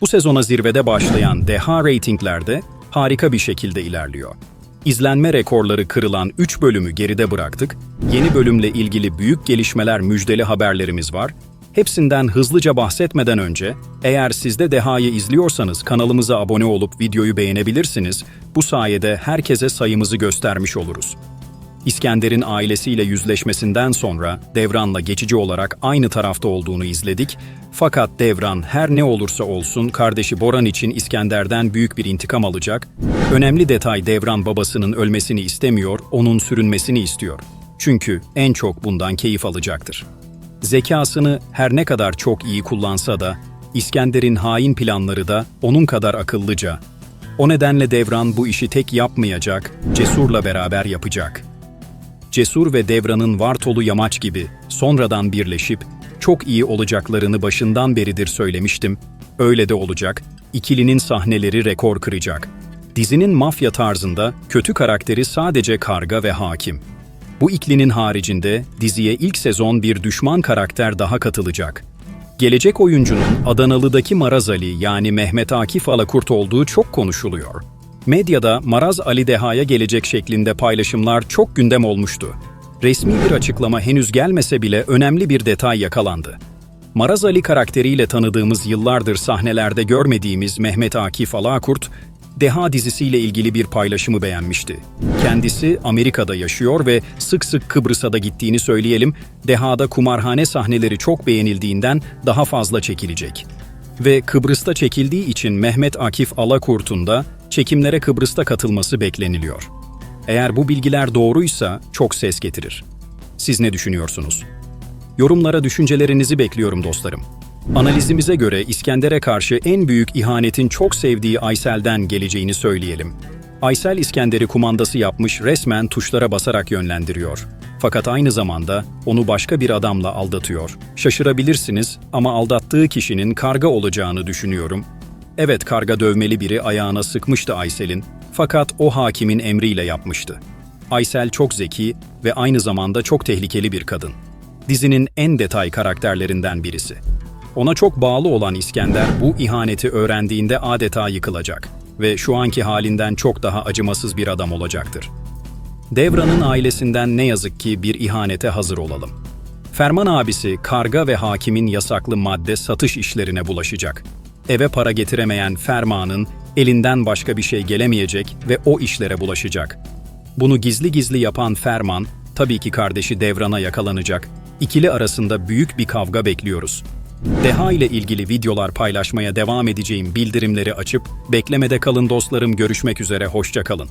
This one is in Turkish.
Bu sezona zirvede başlayan Deha reytinglerde harika bir şekilde ilerliyor. İzlenme rekorları kırılan 3 bölümü geride bıraktık. Yeni bölümle ilgili büyük gelişmeler müjdeli haberlerimiz var. Hepsinden hızlıca bahsetmeden önce, eğer siz de Deha'yı izliyorsanız kanalımıza abone olup videoyu beğenebilirsiniz. Bu sayede herkese sayımızı göstermiş oluruz. İskender'in ailesiyle yüzleşmesinden sonra Devran'la geçici olarak aynı tarafta olduğunu izledik. Fakat Devran her ne olursa olsun kardeşi Boran için İskender'den büyük bir intikam alacak. Önemli detay Devran babasının ölmesini istemiyor, onun sürünmesini istiyor. Çünkü en çok bundan keyif alacaktır. Zekasını her ne kadar çok iyi kullansa da İskender'in hain planları da onun kadar akıllıca. O nedenle Devran bu işi tek yapmayacak, Cesur'la beraber yapacak. Cesur ve Devran'ın Vartolu Yamaç gibi sonradan birleşip çok iyi olacaklarını başından beridir söylemiştim. Öyle de olacak. İkilinin sahneleri rekor kıracak. Dizinin mafya tarzında kötü karakteri sadece Karga ve Hakim. Bu iklinin haricinde diziye ilk sezon bir düşman karakter daha katılacak. Gelecek oyuncunun Adanalı'daki Maraz Ali yani Mehmet Akif Alakurt olduğu çok konuşuluyor. Medyada Maraz Ali Deha'ya gelecek şeklinde paylaşımlar çok gündem olmuştu. Resmi bir açıklama henüz gelmese bile önemli bir detay yakalandı. Maraz Ali karakteriyle tanıdığımız yıllardır sahnelerde görmediğimiz Mehmet Akif Alakurt, Deha dizisiyle ilgili bir paylaşımı beğenmişti. Kendisi Amerika'da yaşıyor ve sık sık Kıbrıs'a da gittiğini söyleyelim, Deha'da kumarhane sahneleri çok beğenildiğinden daha fazla çekilecek. Ve Kıbrıs'ta çekildiği için Mehmet Akif Alakurt'un da çekimlere Kıbrıs'ta katılması bekleniliyor. Eğer bu bilgiler doğruysa çok ses getirir. Siz ne düşünüyorsunuz? Yorumlara düşüncelerinizi bekliyorum dostlarım. Analizimize göre İskender'e karşı en büyük ihanetin çok sevdiği Aysel'den geleceğini söyleyelim. Aysel İskender'i kumandası yapmış resmen tuşlara basarak yönlendiriyor. Fakat aynı zamanda onu başka bir adamla aldatıyor. Şaşırabilirsiniz ama aldattığı kişinin karga olacağını düşünüyorum. Evet karga dövmeli biri ayağına sıkmıştı Aysel'in fakat o hakimin emriyle yapmıştı. Aysel çok zeki ve aynı zamanda çok tehlikeli bir kadın. Dizinin en detay karakterlerinden birisi. Ona çok bağlı olan İskender bu ihaneti öğrendiğinde adeta yıkılacak ve şu anki halinden çok daha acımasız bir adam olacaktır. Devran'ın ailesinden ne yazık ki bir ihanete hazır olalım. Ferman abisi Karga ve Hakim'in yasaklı madde satış işlerine bulaşacak. Eve para getiremeyen Ferman'ın elinden başka bir şey gelemeyecek ve o işlere bulaşacak. Bunu gizli gizli yapan Ferman, tabii ki kardeşi Devran'a yakalanacak. İkili arasında büyük bir kavga bekliyoruz. Deha ile ilgili videolar paylaşmaya devam edeceğim bildirimleri açıp beklemede kalın dostlarım görüşmek üzere hoşça kalın.